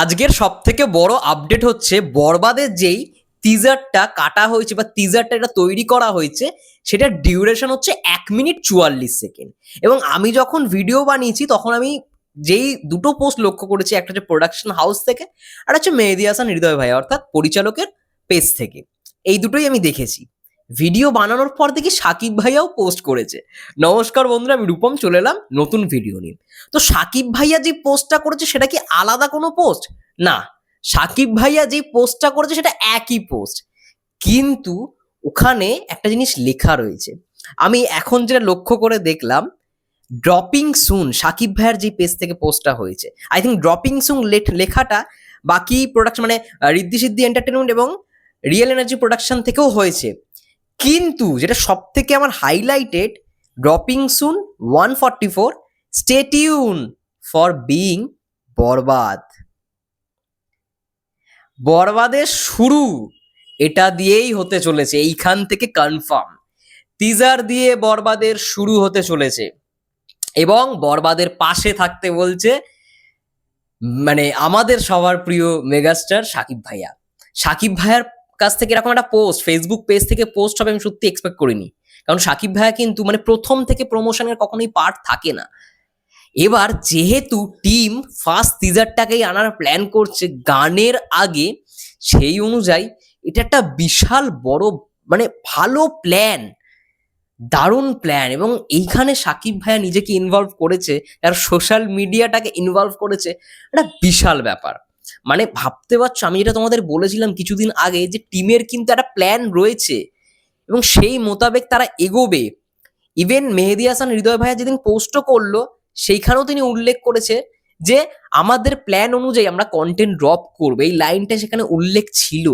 আজকের সব থেকে বড় আপডেট হচ্ছে বরবাদের যেই টিজারটা কাটা হয়েছে বা টিজারটা এটা তৈরি করা হয়েছে, সেটার ডিউরেশন হচ্ছে এক মিনিট চুয়াল্লিশ সেকেন্ড এবং আমি যখন ভিডিও বানিয়েছি, তখন আমি যেই দুটো পোস্ট লক্ষ্য করেছি, একটা হচ্ছে প্রোডাকশন হাউস থেকে, আর হচ্ছে মেহেদি হাসান হৃদয় ভাই, অর্থাৎ পরিচালকের পেজ থেকে। এই দুটোই আমি দেখেছি। ভিডিও বানানোর পর দেখি সাকিব ভাইয়াও পোস্ট করেছে। নমস্কার বন্ধুরা, আমি রূপম, চলে এলাম নতুন ভিডিও নিয়ে। তো সাকিব ভাইয়া যে পোস্টটা করেছে, সেটা কি আলাদা কোনো পোস্ট না, সাকিব ভাইয়া যে পোস্টটা করেছে, সেটা একই পোস্ট কিন্তু ওখানে একটা জিনিস লেখা রয়েছে। আমি এখন যেটা লক্ষ্য করে দেখলাম ড্রপিং সুন সাকিব ভাইয়ার যে পেজ থেকে পোস্টটা হয়েছে। I think dropping soon late লেখাটা বাকি প্রোডাকশন মানে রিদ্ধি সিদ্ধি এন্টারটেনমেন্ট এবং রিয়েল এনার্জি প্রোডাকশন থেকেও হয়েছে। কিন্তু যেটা সব থেকে আমার highlighted dropping soon one forty four stay tuned for being বরবাদ। বরবাদের শুরু এটা দিয়েই হতে চলেছে, এইখান থেকে কনফার্ম টিজার দিয়ে বরবাদের শুরু হতে চলেছে। এবং বরবাদের পাশে থাকতে বলছে মানে আমাদের সবার প্রিয় মেগাস্টার সাকিব ভাইয়া। সাকিব ভাইয়ার কাছ থেকে এরকম একটা পোস্ট ফেসবুক পেজ থেকে পোস্ট হবে আমি সত্যি এক্সপেক্ট করিনি। কারণ সাকিব ভাইয়া কিন্তু মানে প্রথম থেকে প্রমোশনের কখনোই পার্ট থাকে না। এবার যেহেতু টিম ফার্স্ট টিজারটাকেই আনার প্ল্যান করছে গানের আগে, সেই অনুযায়ী এটা একটা বিশাল বড় মানে ভালো প্ল্যান দারুণ প্ল্যান এবং এইখানে সাকিব ভাইয়া নিজেকে ইনভলভ করেছে আর সোশ্যাল মিডিয়াটাকে ইনভলভ করেছে, একটা বিশাল ব্যাপার। মানে ভাবতে পারছ, আমি যেটা তোমাদের বলেছিলাম কিছুদিন আগে যে টিমের কিন্তু একটা প্ল্যান রয়েছে এবং সেই মোতাবেক তারা এগোবে। ইভেন মেহেদি হাসান, হৃদয় ভাইয়া যেদিন পোস্টও করল, সেইখানেও তিনি উল্লেখ করেছে যে আমাদের প্ল্যান অনুযায়ী আমরা কন্টেন্ট ড্রপ করব। এই লাইনটা সেখানে উল্লেখ ছিল।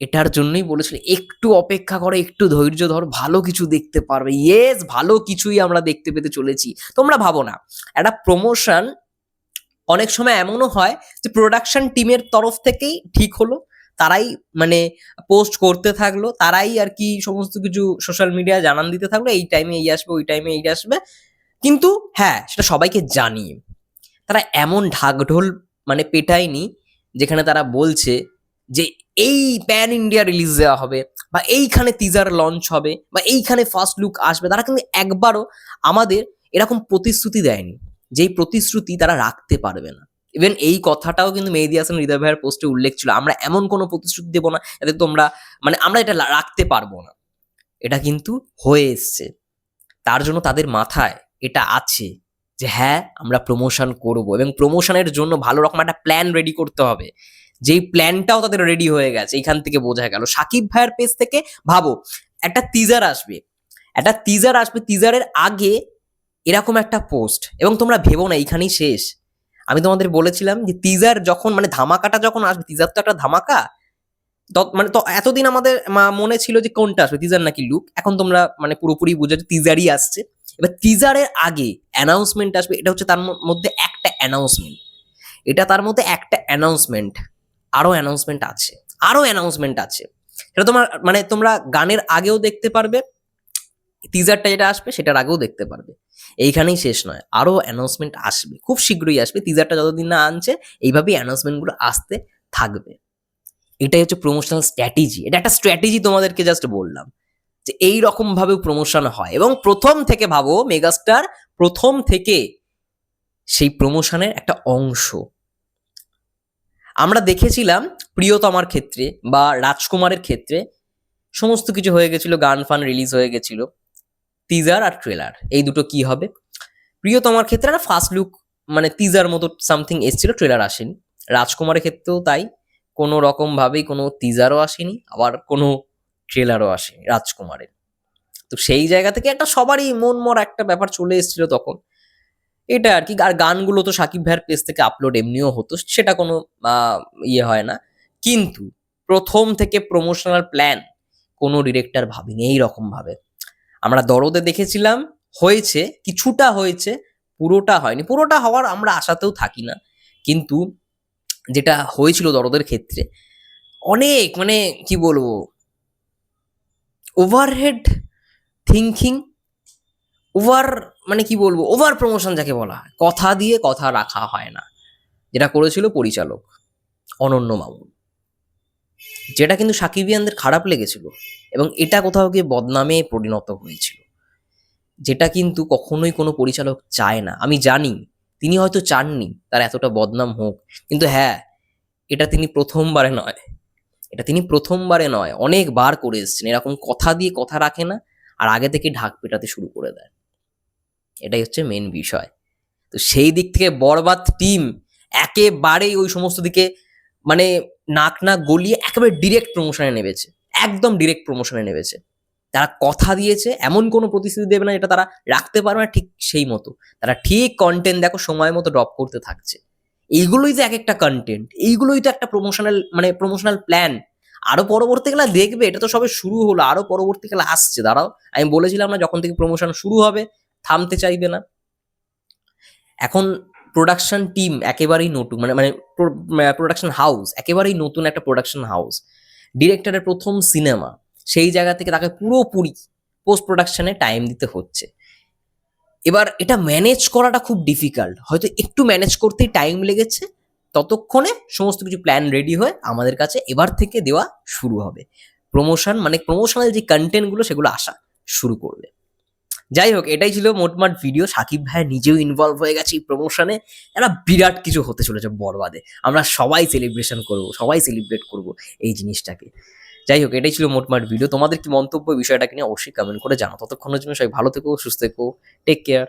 এটার জন্যই বলেছিল, একটু অপেক্ষা করো, একটু ধৈর্য ধর, ভালো কিছু দেখতে পারবে। ইয়েস ভালো কিছুই আমরা দেখতে পেতে চলেছি। তোমরা ভাবো না, একটা প্রমোশন অনেক সময় এমনও হয় যে প্রোডাকশন টিমের তরফ থেকেই ঠিক হলো, তারাই মানে পোস্ট করতে থাকল, তারাই আর কি সমস্ত কিছু সোশ্যাল মিডিয়া জানান দিতে থাকল, এই টাইমে এই আসবে, ওই টাইমে এই আসবে। কিন্তু হ্যাঁ সেটা সবাইকে জানিয়ে। তারা এমন ঢাকঢোল মানে পেটায়নি, যেখানে তারা বলছে যে এই প্যান ইন্ডিয়া রিলিজ দেওয়া হবে, বা এইখানে টিজার লঞ্চ হবে, বা এইখানে ফার্স্ট লুক আসবে। তারা কিন্তু একবারও আমাদের এরকম প্রতিশ্রুতি দেয়নি। যেই প্রতিশ্রুতি তারা রাখতে পারবে না। ইভেন এই কথাটাও কিন্তু মেহেদি হাসান হৃদয় ভাইয়ের পোস্টে উল্লেখ ছিল, আমরা এমন কোনো প্রতিশ্রুতি দেবো না যাতে তোমরা মানে আমরা এটা রাখতে পারব না। এটা কিন্তু হয়ে এসছে। তার জন্য তাদের মাথায় এটা আছে যে হ্যাঁ আমরা প্রমোশন করব এবং প্রমোশনের জন্য ভালো রকম একটা প্ল্যান রেডি করতে হবে। যেই প্ল্যানটাও তাদের রেডি হয়ে গেছে, এখান থেকে বোঝা গেল। সাকিব ভাইয়ের পেজ থেকে ভাবো, একটা টিজার আসবে। একটা টিজার আসবে টিজারের আগে এরকম একটা পোস্ট এবং তোমরা ভেবো না, এইখানেই শেষ। আমি তোমাদের বলেছিলাম যে টিজার যখন মানে ধামাকাটা যখন আসবে টিজার তো একটা ধামাকা মানে তো এতদিন আমাদের মনে ছিল যে কোনটা আসবে টিজার নাকি লুক এখন তোমরা মানে পুরোপুরি বুঝে টিজারই আসছে। এবার টিজারের আগে অ্যানাউন্সমেন্ট আসবে, এটা হচ্ছে তার মধ্যে একটা অ্যানাউন্সমেন্ট এটা তার মধ্যে একটা অ্যানাউন্সমেন্ট আরও অ্যানাউন্সমেন্ট আছে আরও অ্যানাউন্সমেন্ট আছে। সেটা তোমার মানে তোমরা গানের আগেও দেখতে পারবে টিজারটা যেটা আসবে, সেটার আগেও দেখতে পারবে। এইখানেই শেষ নয় আরও অ্যানাউন্সমেন্ট আসবে, খুব শীঘ্রই আসবে। টিজারটা যতদিন না আনছে, এইভাবেই অ্যানাউন্সমেন্টগুলো আসতে থাকবে। এটাই হচ্ছে প্রমোশনাল স্ট্র্যাটেজি এটা একটা স্ট্র্যাটেজি তোমাদেরকে জাস্ট বললাম, যে এই রকম ভাবে প্রমোশন হয় এবং প্রথম থেকে ভাবো মেগাস্টার প্রথম থেকে সেই প্রমোশনের একটা অংশ। আমরা দেখেছিলাম প্রিয়তমার ক্ষেত্রে বা রাজকুমারের ক্ষেত্রে সমস্ত কিছু হয়ে গেছিল, গান ফান রিলিজ হয়ে গেছিল। টিজার আর ট্রেলার এই দুটো কি হবে? প্রিয়তমার ক্ষেত্রে একটা ফার্স্ট লুক মানে টিজার মতো সামথিং এসেছিল ট্রেলার আসেনি। রাজকুমারের ক্ষেত্রেও তাই, কোনো রকম ভাবেই কোনো টিজারও আসেনি, আবার কোনো ট্রেলারও আসেনি রাজকুমারের। তো সেই জায়গা থেকে একটা সবারই মন মরা একটা ব্যাপার চলে এসেছিল তখন। এটা আর কি, আর গানগুলো তো সাকিব ভাইয়ের পেজ থেকে আপলোড এমনিও হতো, সেটা কোনো ইয়ে হয় না। কিন্তু প্রথম থেকে প্রমোশনাল প্ল্যান কোনো ডিরেক্টর ভাবিনি, এইরকম ভাবে। আমরা দরদে দেখেছিলাম, হয়েছে, কিছুটা হয়েছে, পুরোটা হয়নি। পুরোটা হওয়ার আমরা আশাতেও থাকি না। কিন্তু যেটা হয়েছিল দরদের ক্ষেত্রে, অনেক মানে কি বলব ওভারহেড থিঙ্কিং ওভার মানে কি বলব ওভার প্রমোশন যাকে বলা হয়। কথা দিয়ে কথা রাখা হয় না। যেটা করেছিল পরিচালক অনন্য মামুন। যেটা কিন্তু সাকিবিয়ানদের খারাপ লেগেছিল এবং এটা কোথাও গিয়ে বদনামে পরিণত হয়েছিল। যেটা কিন্তু কখনোই কোনো পরিচালক চায় না। আমি জানি, তিনি হয়তো চাননি তার এতটা বদনাম হোক, কিন্তু হ্যাঁ এটা তিনি প্রথমবারে নয়। এটা তিনি প্রথমবারে নয়, অনেকবার করে এসেছেন। এরকম কথা দিয়ে কথা রাখে না আর আগে থেকে ঢাক পেটাতে শুরু করে দেয়। এটাই হচ্ছে মেন বিষয়। তো সেই দিক থেকে বরবাদ টিম একেবারেই ওই সমস্ত দিকে মানে নাক না গলিয়ে একেবারে ডিরেক্ট প্রমোশনে নেমেছে। একদম ডিরেক্ট প্রমোশনে নেমেছে। তারা কথা দিয়েছে, এমন কোনো প্রতিশ্রুতি দেবে না যেটা তারা রাখতে পারবে না ঠিক সেই মতো। তারা ঠিক কন্টেন্ট দেখো সময় মতো ড্রপ করতে থাকছে। এইগুলোই তো এক একটা কন্টেন্ট এইগুলোই তো একটা প্রমোশনাল মানে প্রমোশনাল প্ল্যান আরও পরবর্তীকালে দেখবে, এটা তো সবে শুরু হলো, আরও পরবর্তীকালে আসছে, দাঁড়াও। আমি বলেছিলাম না যখন থেকে প্রমোশন শুরু হবে, থামতে চাইবে না। এখন প্রোডাকশন টিম একেবারেই নতুন মানে মানে প্রোডাকশন হাউস একেবারেই নতুন একটা প্রোডাকশন হাউস ডিরেক্টরের প্রথম সিনেমা সেই জায়গা থেকে তাকে পুরোপুরি পোস্ট প্রোডাকশনে টাইম দিতে হচ্ছে। এবার এটা ম্যানেজ করাটা খুব ডিফিকাল্ট হয়তো একটু ম্যানেজ করতেই টাইম লেগেছে, ততক্ষণে সমস্ত কিছু প্ল্যান রেডি হয়ে আমাদের কাছে এবার থেকে দেওয়া শুরু হবে। প্রমোশন মানে প্রমোশনাল যে কন্টেন্টগুলো সেগুলো আসা শুরু করবে। যাই হোক এটাই ছিল মোটমাট ভিডিও সাকিব ভাই নিজেও ইনভলভ হয়ে গেছে এই প্রমোশনে একটা বিরাট কিছু হতে চলেছে বরবাদে। আমরা সবাই সেলিব্রেশন করব, সবাই সেলিব্রেট করব এই জিনিসটাকে। যাই হোক এটাই ছিল মোটমাট ভিডিও তোমাদের কি মন্তব্য বিষয়টাকে নিয়ে অবশ্যই কমেন্ট করে জানো ততক্ষণের জন্য সবাই ভালো থেকো, সুস্থ থেকো। Take care